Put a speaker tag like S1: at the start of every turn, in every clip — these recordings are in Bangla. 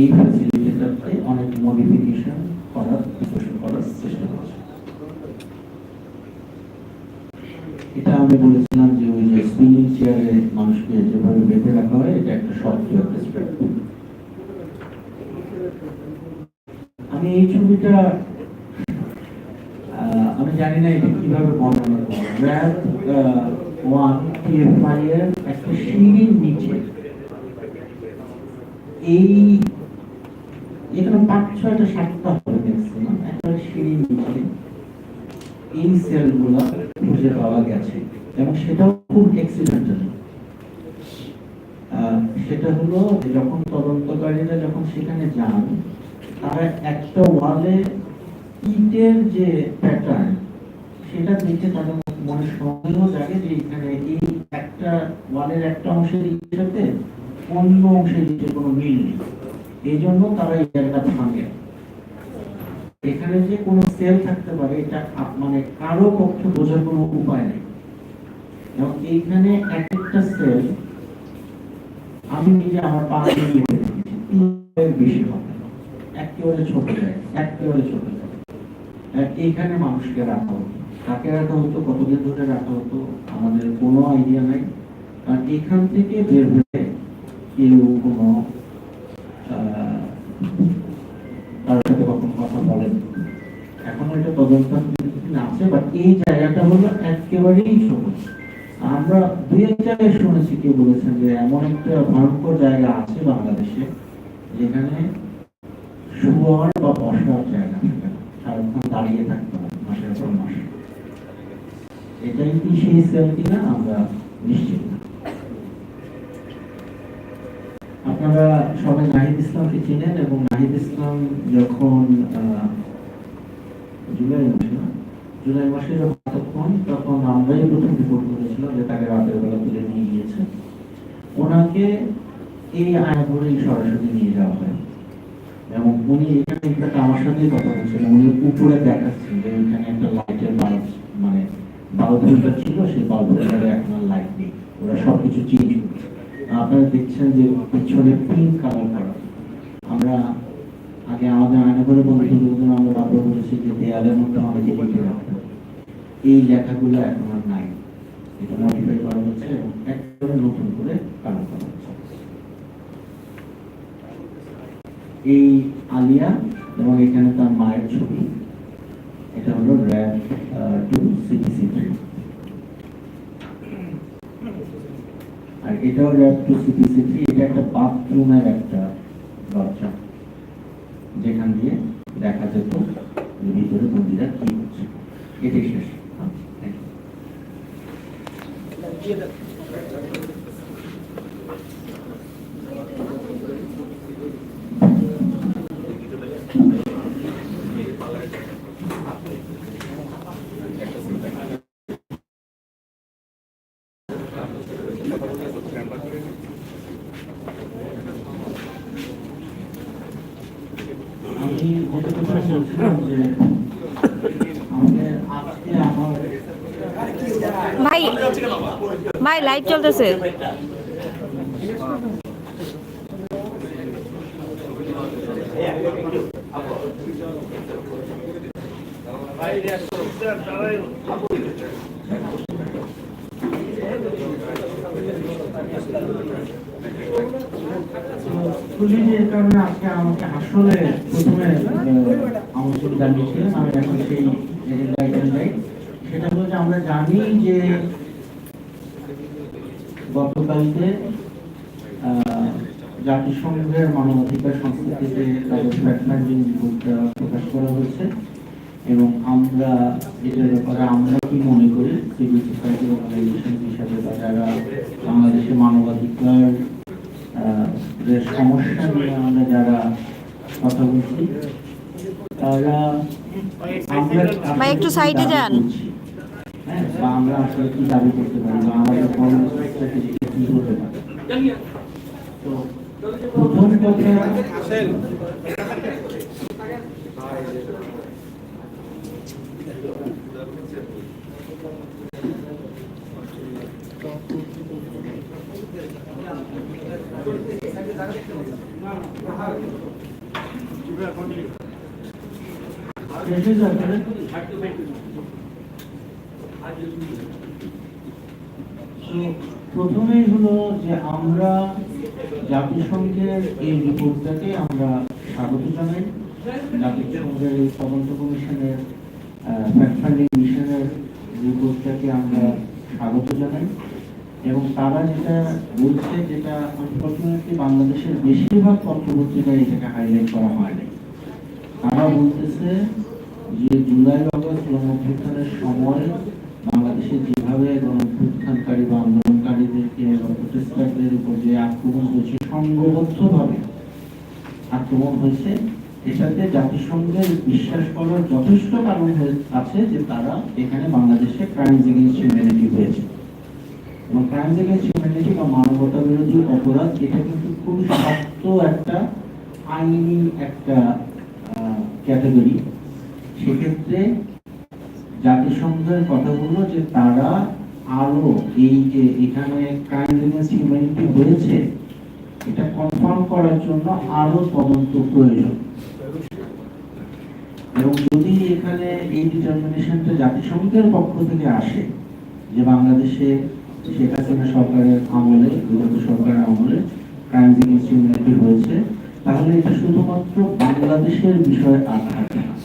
S1: এই ফ্যাসিলিটিটাতে অনেক মডিফিকেশন করার প্রিপারেশন করার চেষ্টা করছে। এটা আমি বলেছিলাম যে ওই যে স্পিনিং চেয়ারে মানুষকে যেভাবে বেঁধে রাখা হয়, এটা একটা সফটওয়্যার পার্সপেক্টিভ আমি এই ছবিটা আমি জানি না এটা কীভাবে বর্ণনা করব ওয়ান টিএফআই এর একটা সিঁড়ির নিচে এই, এখানে পাঁচ ছয়টা সাতটা ম্যাক্সিমাম একটা সিঁড়ির নিচে। এই সেলগুলো খুঁজে পাওয়া গেছে, এবং সেটাও খুব অ্যাক্সিডেন্টাল সেটা হলো যখন তদন্তকারীরা যখন সেখানে যান, তারা একটা ওয়ালে ইটের যে প্যাটার্ন সেটা দেখে তাদের মনে সন্দেহ জাগে যে এখানে এই একটা ওয়ালের একটা অংশের ইটের সাথে অন্য অংশের ইটের কোনো মিল নেই। এই জন্য তারা এই জায়গাটা ভাঙে। এখানে যে কোনো সেল থাকতে পারে, এটা মানে কারও পক্ষে বোঝার কোনো উপায় নেই। এবং এইখানে এক একটা সেল, আমি নিজে আমার পা বেশি হবে। একেবারে ছোট যায় একেবারে ছোট যায়। এইখানে মানুষকে রাখা হতো। কাকে রাখা হতো? কতদিন ধরে রাখা হতো? আমাদের কোনো আইডিয়া নাই। কারণ এখান থেকে বের হয়ে কেউ কোনো তার সাথে কখন কথা বলেন। এখন এটা তদন্তাত্মক আছে বাট এই জায়গাটা হলো একেবারেই ছোট আমরা দুই এক জায়গায় শুনেছি কেউ বলেছেন যে এমন একটা ভয়ঙ্কর জায়গা আছে বাংলাদেশে, যেখানে শোয়ার বা বসার জায়গা থাকে সারাক্ষণ দাঁড়িয়ে থাকতে হয় মাসের পর মাস। এটাই কি সেই সেল কিনা আমরা নিশ্চিত না। আপনারা সবাই নাহিদ ইসলামকে চিনেন এবং নাহিদ ইসলাম যখন জুলাই মাসে না, জুলাই মাসে যখন হন তখন আমরাই প্রথম রিপোর্ট করেছিলাম যে তাকে রাতের বেলা তুলে নিয়ে গিয়েছে। ওনাকে এই আয়াপুরেই সরাসরি নিয়ে যাওয়া হয়। এবং উনি এখানে একটা আমার সাথেই কথা বলছিলেন উনি উপরে দেখাচ্ছেন যে এখানে একটা লাইটের বাল্ব মানে বাল্ব যেটা ছিল, সেই বাল্বের এখন লাইট নেই। ওরা সবকিছু চেঞ্জ করছে। আপনারা দেখছেন যে পিছনে পিঙ্ক কালার করা। আমরা আগে আমাদের আয়না করে বন্ধুদের আমরা বারবার বলেছি যে দেয়ালের মধ্যে আমাদেরকে লিখে রাখতে এই লেখাগুলো এখন আর নাই। এটা মডিফাই করা হচ্ছে এবং একেবারে নতুন করে কালার করা হচ্ছে। এই আলিয়া এবং এখানে তার মায়ের ছবি। এটা হলো র্যাব টু সিটিসি থ্রি আর এটাও র্যাপ টু সিটিসি থ্রি এটা একটা বাথরুমের একটা দরজা। যেখান দিয়ে দেখা যেত ভিতরে বন্দিরা কি হচ্ছে এটাই শেষ হ্যাঁ, thank you. আমি যেটা কথা বলছিলাম
S2: ভাই ভাই লাইভ চলতেছে।
S1: আজকে আমাকে আসলে প্রথমে আমি এখন সেই যাই। সেটা হলো যে আমরা জানি যে গতকালকে জাতিসংঘের মানবাধিকার সংস্কৃতিতে তাদের প্রকাশ করা হয়েছে এবং আমরা এটার ব্যাপারে আমরা কি মনে করি? সিভিল সোসাইটি অর্গানাইজেশন হিসাবে বা যারা বাংলাদেশে মানবাধিকার সমস্যা নিয়ে আমরা যারা কথা বলছি তারা আমরা
S2: একটু
S1: দাবি
S2: যান।
S1: বা আমরা আসলে কি দাবি করতে পারি? বা আমাদের কর্মসূচিটাকে কি হতে পারে? তো প্রথম কথা শেষ প্রথমেই হলো যে আমরা জাতিসংঘের এই রিপোর্টটাকে আমরা স্বাগত জানাই। জাতিসংঘের এই তদন্ত কমিশনের মিশনের রিপোর্টটাকে আমরা স্বাগত জানাই। এবং তারা যেটা বলছে, যেটা আনফর্চুনেটলি বাংলাদেশের বেশিরভাগ পত্রপত্রিকায় এটাকে হাইলাইট করা হয়নি। তারা বলতেছে যে জুলাই আগস্ট গণঅভ্যুত্থানের সময় বাংলাদেশে যেভাবে গণঅভ্যুত্থানকারী বা আন্দোলনকারীদেরকে বা প্রতিষ্ঠাদের উপর যে আক্রমণ হয়েছে, সংঘবদ্ধভাবে আক্রমণ হয়েছে এটাতে জাতিসংঘের বিশ্বাস করার যথেষ্ট কারণ আছে যে তারা এখানে বাংলাদেশে ক্রাইমস এগেইনস্ট হিউম্যানিটি হয়েছে। এবং ক্রাইমস এগেইনস্ট হিউম্যানিটি বা মানবতা বিরোধী অপরাধ, এটা কিন্তু খুবই শক্ত একটা আইনি একটা ক্যাটাগরি সেক্ষেত্রে জাতিসংঘের কথা হলো যে তারা আরও এই যে এখানে ক্রাইম হিউম্যানিটি হয়েছে, এটা কনফার্ম করার জন্য আরও তদন্ত প্রয়োজন। এবং যদি এখানে এই ডিটারমিনেশনটা জাতিসংঘের পক্ষ থেকে আসে, যে বাংলাদেশে শেখ হাসিনা সরকারের আমলে বিগত সরকারের আমলে ক্রাইম এগেন্স্ট হিউম্যানিটি হয়েছে তাহলে এটা শুধুমাত্র বাংলাদেশের বিষয় আর না,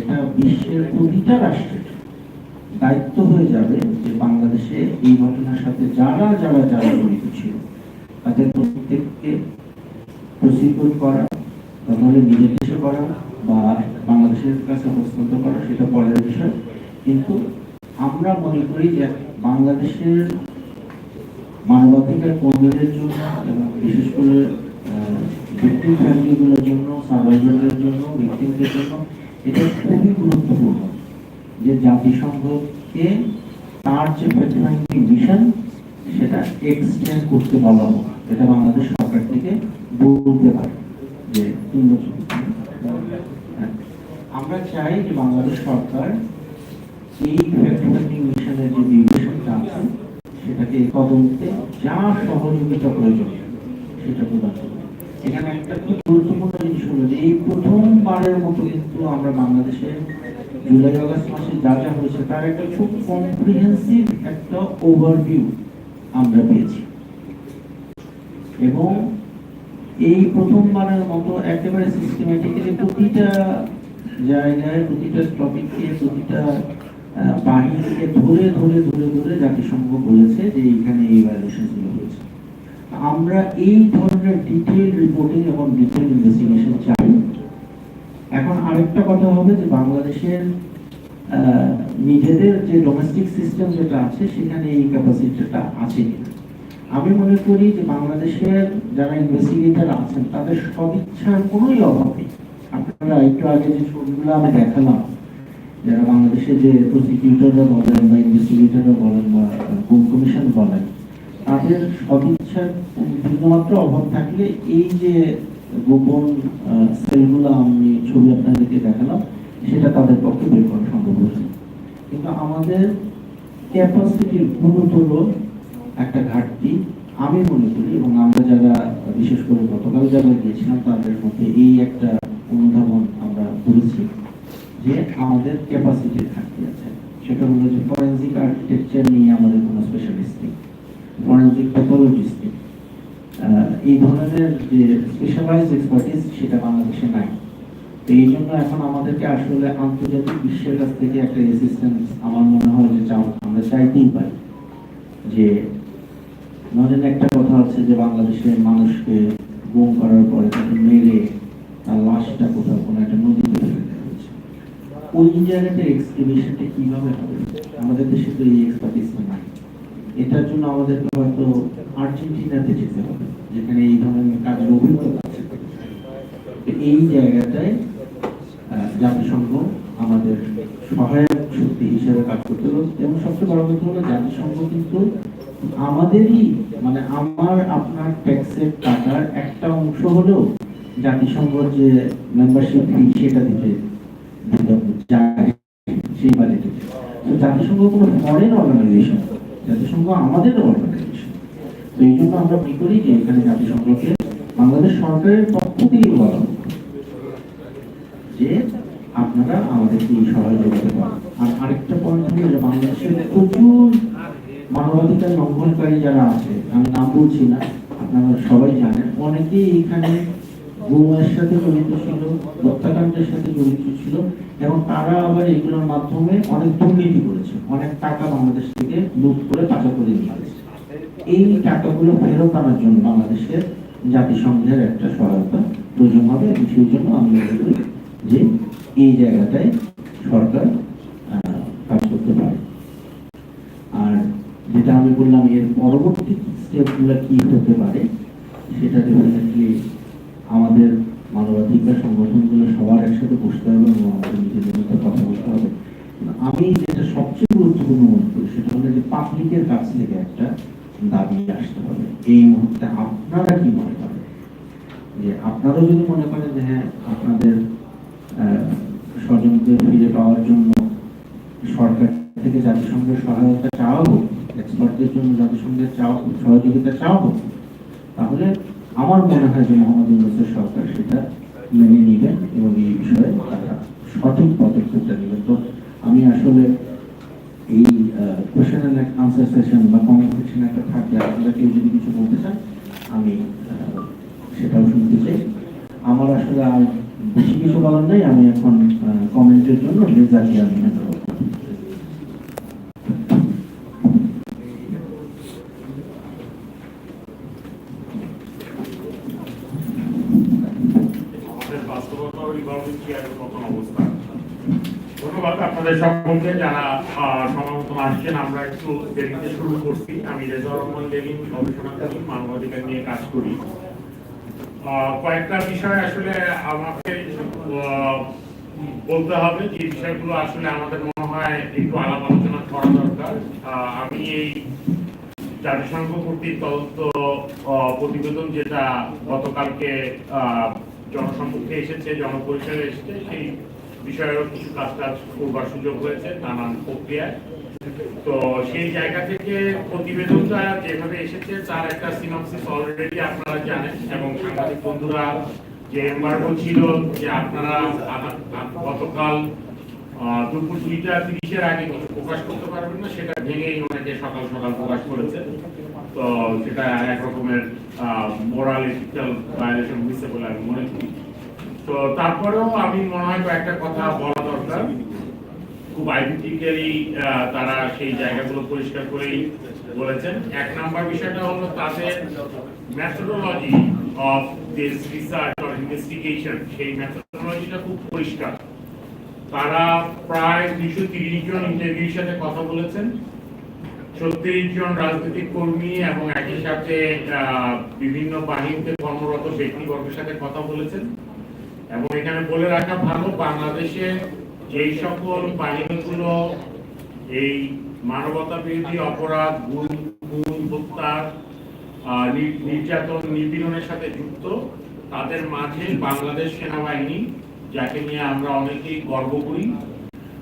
S1: এটা বিশ্বের প্রতিটা রাষ্ট্রের দায়িত্ব হয়ে যাবে যে বাংলাদেশে এই ঘটনার সাথে যারা যারা যারা জড়িত ছিল, তাদের প্রত্যেককে প্রসিকিউট করা তাহলে নিজের দেশে করা, বা বাংলাদেশের কাছে হস্তান্তর করা, সেটা পরের বিষয়। কিন্তু আমরা মনে করি যে বাংলাদেশের মানবাধিকার কর্মীদের জন্য, এবং বিশেষ করে ভিক্টিম ফ্যামিলিগুলোর জন্য সার্ভাইভারদের জন্য ভিক্টিমদের জন্য এটা খুবই গুরুত্বপূর্ণ যে জাতিসংঘকে তার যে ফ্যাক্ট মিশন সেটা এক্সটেন্ড করতে বলা হোক এটা বাংলাদেশ সরকার থেকে বলতে পারে যে তিন বছর। হ্যাঁ। আমরা চাই যে বাংলাদেশ সরকার এই ফ্যাক্ট মিশনের যে ডিভিশনটা আছে, সেটাকে কদমতে যা সহযোগিতা প্রয়োজন, সেটা প্রদান করবে এখানে একটা খুব গুরুত্বপূর্ণ জিনিস হলো যে এই প্রথমবারের মতো কিন্তু আমরা বাংলাদেশে জুলাই আগস্ট মাসে যা যা হয়েছে, তার একটা খুব কম্প্রিহেন্সিভ একটা ওভারভিউ আমরা পেয়েছি। এবং এই প্রথমবারের মতো একেবারে সিস্টেমেটিক্যালি প্রতিটা জায়গায়, প্রতিটা টপিককে প্রতিটা বাহিনীকে ধরে ধরে ধরে ধরে জাতিসংঘ বলেছে যে এইখানে এই ভায়োলেশন হয়েছে। আমরা এই ধরনের ডিটেইল রিপোর্টিং এবং ডিটেইল ইনভেস্টিগেশন চাই। এখন আরেকটা কথা হবে যে বাংলাদেশের নিজেদের যে ডোমেস্টিক সিস্টেম যেটা আছে, সেখানে এই ক্যাপাসিটিটা আছে আমি মনে করি যে বাংলাদেশের যারা ইনভেস্টিগেটর আছেন, তাদের সদিচ্ছার কোনোই অভাব নেই। আপনারা একটু আগে যে ছবিগুলো আমি দেখালাম, যারা বাংলাদেশে যে প্রসিকিউটররা বলেন বা ইনভেস্টিগেটররা বলেন বা কমিশন বলেন, তাদের অভাব থাকলে এই যে গোপন সেলগুলো আমি ছবি আপনাদেরকে দেখালাম, সেটা তাদের পক্ষে বের করা সম্ভব কিন্তু আমাদের ক্যাপাসিটির একটা ঘাটতি আমি মনে করি এবং আমরা যারা, বিশেষ করে গতকাল যারা গিয়েছিলাম, তাদের মধ্যে এই একটা অনুধাবন আমরা করেছি যে আমাদের ক্যাপাসিটির ঘাটতি আছে। সেটা হলো যে ফরেন্সিক আর্কিটেকচার নিয়ে আমাদের কোনো স্পেশালিস্ট নেই। ফরেন্সিক প্যাথোলজিস্ট এই ধরনের যে স্পেশালাইজড এক্সপার্টিস সেটা বাংলাদেশে নাই। তো এই জন্য এখন আমাদেরকে আসলে আন্তর্জাতিক বিশ্বের কাছ থেকে একটা রেসিস্টেন্স আমার মনে হয় যে চাও আমরা চাইতেই পারি। যে ধরেন একটা কথা আছে যে বাংলাদেশের মানুষকে গুম করার পরে তাকে মেরে তার লাশটা কোথাও কোনো একটা নদীতে ফেলে দেওয়া হয়েছে। ওই জায়গাতে এক্সক্রিমিশনটা কীভাবে হবে? আমাদের দেশে তো এই এক্সপার্টিসটা নাই। এটার জন্য আমাদেরকে হয়তো আর্জেন্টিনাতে যেতে হবে, যেখানে এই ধরনের কাজের অভিজ্ঞতা আছে। এই জায়গাটায় জাতিসংঘ আমাদের সহায়ক শক্তি হিসেবে কাজ করতে হবে এবং সবচেয়ে বড় কথা হলো, জাতিসংঘ কিন্তু আমাদেরই মানে আমার, আপনার ট্যাক্সের টাকার একটা অংশ হলেও জাতিসংঘ যে মেম্বারশিপ ফি সেটা দিতে দিতে যায় সেই বাজেটে। জাতিসংঘ কোনো ফরেন অর্গানাইজেশন জাতিসংঘ আমাদের অর্গানাইজেশন তো এই জন্য আমরা কি করি যে এখানে জাতিসংঘকে বাংলাদেশ সরকারের পক্ষ থেকে বলা যে আপনারা আমাদেরকে এই সহযোগিতা করেন। আর আরেকটা পয়েন্ট হলো যে বাংলাদেশের প্রচুর মানবাধিকার লঙ্ঘনকারী যারা আছে, আমি নাম বলছি না, আপনারা সবাই জানেন, অনেকেই এখানে গুমের সাথে জড়িত ছিল হত্যাকাণ্ডের সাথে জড়িত ছিল, এবং তারা আবার এগুলোর মাধ্যমে অনেক দুর্নীতি করেছে, অনেক টাকা বাংলাদেশ থেকে লুট করে পাচার করে এই টাকাগুলো ফেরত আনার জন্য বাংলাদেশের জাতিসংঘের একটা সহায়তা প্রয়োজন হবে, এবং সেই জন্য আমি করি যে এই জায়গাটায় সরকার কাজ করতে পারে। আর যেটা আমি বললাম, এর পরবর্তী স্টেপগুলো কি হতে পারে, সেটা ডেফিনেটলি আমাদের মানবাধিকার সংগঠনগুলো সবার একসাথে বসতে হবে এবং আমাদের নিজেদের মধ্যে কথা বলতে হবে। আমি যেটা সবচেয়ে গুরুত্বপূর্ণ মনে করি সেটা হলো যে পাবলিকের কাছ থেকে একটা দাবি আসতে হবে। এই মুহূর্তে আপনারা কি মনে করেন? যে আপনারাও যদি মনে করেন যে হ্যাঁ আপনাদের স্বজনকে ফিরে পাওয়ার জন্য সরকার থেকে জাতিসংঘের সহায়তা চাওয়া হোক এক্সপার্টদের জন্য জাতিসংঘের চাওয়া, সহযোগিতা চাওয়া হোক, তাহলে আমার মনে হয় যে মোহাম্মদ ইউনুসের সরকার সেটা মেনে নেবেন এবং এই বিষয়ে সঠিক পদক্ষেপটা নেবেন তো আমি আসলে এই কোশ্চেন অ্যান্ড আনসার সেশন বা কমিউনিকেশন একটা থাকলে আপনারা কেউ যদি কিছু বলতে চান, আমি সেটাও শুনতে চাই। আমার আসলে আর বেশি কিছু বলার নেই। আমি এখন কমেন্টের জন্য রেজাকে আমি over করব।
S3: আমাদের অবস্থা। ধন্যবাদ আপনাদের সকলকে যারা আহ, আসছেন। আমরা একটু দেরিতে শুরু করছি। আমি রেজা রহমান লেলিন গবেষণা করি মানবাধিকার নিয়ে কাজ করি। কয়েকটা বিষয় আসলে আমাকে বলতে হবে। যে বিষয়গুলো আসলে আমাদের মনে হয় একটু আলাপ আলোচনা করা দরকার। আমি এই জাতিসংঘ কর্তৃক তদন্ত প্রতিবেদন যেটা গতকালকে আহ, জনসম্মুখে এসেছে, জনপরিসরে এসেছে, সেই বিষয়েও কিছু কাজ কাজ করবার সুযোগ হয়েছে, নানান প্রক্রিয়ায়। তো সেই জায়গা থেকে প্রতিবেদনটা যেভাবে এসেছে, তার একটা সিনপসিস অলরেডি আপনারা জানেন এবং সাংবাদিক বন্ধুরা যে এম্বার্গো ছিল যে আপনারা গতকাল দুপুর দুইটা তিরিশের আগে প্রকাশ করতে পারবেন না, সেটা ভেঙেই অনেকে সকাল সকাল প্রকাশ করেছে। তো সেটা এক রকমের মোরাল এথিক্যাল ভায়োলেশন হয়েছে বলে আমি মনে করি। তো তারপরেও আমি মনে হয় কয়েকটা কথা বলা দরকার। খুব আইডেন্টিক্যালি তারা সেই জায়গাগুলো পরিষ্কার করেই বলেছেন। এক নাম্বার বিষয়টা হলো তাদের methodology of this research or investigation সেই মেথোডোলজিটা খুব পরিষ্কার। তারা প্রায় দুইশো তিরিশ জন ইন্টারভিউর সাথে কথা বলেছেন। ছত্রিশ জন রাজনৈতিক কর্মী এবং একই সাথে বিভিন্ন বাহিনীতে কর্মরত ব্যক্তিবর্গের সাথে কথা বলেছেন। এবং এখানে বলে রাখা ভালো বাংলাদেশে যেই সকল বাহিনীগুলো এই মানবতা বিরোধী অপরাধ গুম খুন হত্যা আহ, নি- নির্যাতন নিপীড়নের সাথে যুক্ত তাদের মাঝে বাংলাদেশ সেনাবাহিনী যাকে নিয়ে আমরা অনেকেই গর্ব করি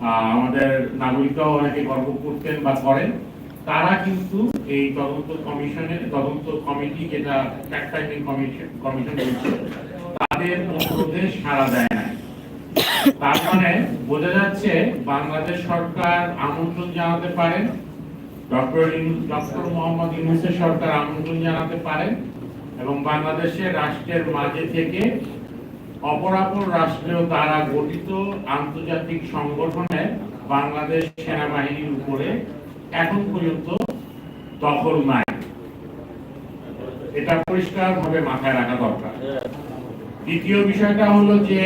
S3: আমাদের নাগরিকরাও অনেকে গর্ব করতেন বা করেন। তারা কিন্তু এই তদন্ত কমিশনের, তদন্ত কমিটি যেটা কমিশন কমিশন তাদের অনুরোধে সাড়া দেয় না তার মানে বোঝা যাচ্ছে বাংলাদেশ সরকার আমন্ত্রণ জানাতে পারেন, ডক্টর ডক্টর মোহাম্মদ ইউনুসের সরকার আমন্ত্রণ জানাতে পারেন এবং রাষ্ট্রের মাঝে থেকে অপরাপর রাষ্ট্রেও দ্বারা গঠিত আন্তর্জাতিক সংগঠনে বাংলাদেশ সেনাবাহিনীর উপরে এখন পর্যন্ত দখল নাই। এটা পরিষ্কার ভাবে মাথায় রাখা দরকার। দ্বিতীয় বিষয়টা হলো যে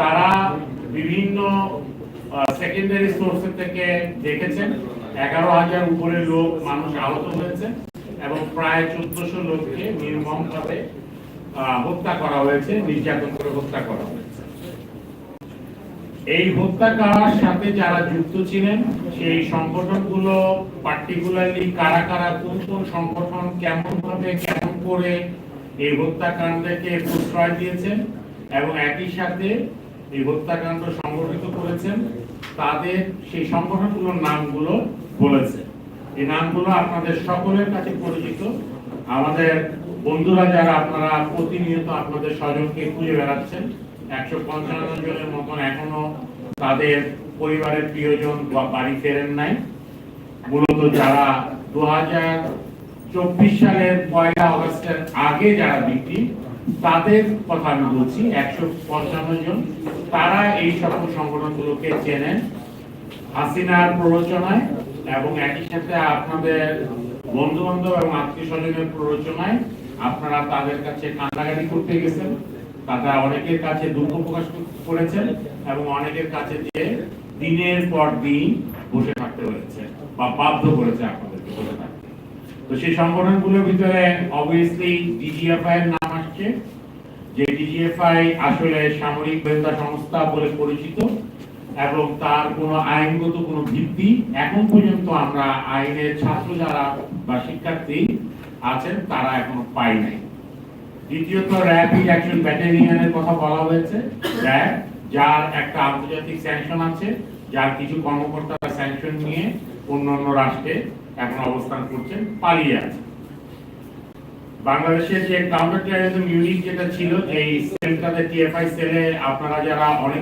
S3: তারা বিভিন্ন সেকেন্ডারি সোর্স থেকে দেখেছেন, এগারো হাজার উপরে লোক মানুষ আহত হয়েছে এবং প্রায় চোদ্দশো লোককে নির্মমভাবে হত্যা করা হয়েছে, নির্যাতন করে হত্যা করা হয়েছে। এই হত্যাকার সাথে যারা যুক্ত ছিলেন, সেই সংগঠনগুলো পার্টিকুলারলি কারা কারা, কোন কোন সংগঠন কেমন ভাবে কেমন করে এই হত্যাকাণ্ডকে প্রশ্রয় দিয়েছেন এবং একই সাথে এই হত্যাকাণ্ড সংগঠিত করেছেন, তাদের সেই সংগঠনগুলোর নামগুলো বলেছে এই নামগুলো আপনাদের সকলের কাছে পরিচিত। আমাদের বন্ধুরা যারা আপনারা প্রতিনিয়ত আপনাদের স্বজনকে খুঁজে বেড়াচ্ছেন একশো পঞ্চান্ন জনের মতন এখনও তাদের পরিবারের প্রিয়জন বাড়ি ফেরেন নাই। মূলত যারা দু হাজার চব্বিশ সালের পয়লা আগস্টের আগে যারা বিক্রি, তাদের কথা আমি বলছি, একশো পঞ্চান্ন জন। তারা এই সকল সংগঠনগুলোকে চেনেন হাসিনার প্ররোচনায় এবং একই সাথে আপনাদের বন্ধু বান্ধব এবং আত্মীয় স্বজনের প্ররোচনায় আপনারা তাদের কাছে কান্দাকাটি করতে গেছেন। তারা অনেকের কাছে দুঃখ প্রকাশ করেছেন এবং অনেকের কাছে যে দিনের পর দিন বসে থাকতে হয়েছে বা বাধ্য করেছে আপনাদেরকে বসে থাকতে। তো সেই সংগঠনগুলোর ভিতরে অবভিয়াসলি ডিজিএফআই এর নাম আসছে। যে ডিজিএফআই আসলে সামরিক গোয়েন্দা সংস্থা বলে পরিচিত এবং তার কোনো আইনগত কোনো ভিত্তি এখন পর্যন্ত আমরা আইনের ছাত্র যারা বা শিক্ষার্থী আছেন, তারা এখনও পাই নাই। দ্বিতীয়ত র্যাপিড অ্যাকশন ব্যাটালিয়নের কথা বলা হয়েছে। র্যাব যার একটা আন্তর্জাতিক স্যাংশন আছে, যার কিছু কর্মকর্তারা স্যাংশন নিয়ে অন্যান্য অন্য রাষ্ট্রে এখন অবস্থান করছেন, পালিয়ে আছে। বাংলাদেশের যে কাউন্টার টেরোরিজম ইউনিট যেটা ছিল, এই সেলটাতে টিএফআই সেলে আপনারা যারা অনেকে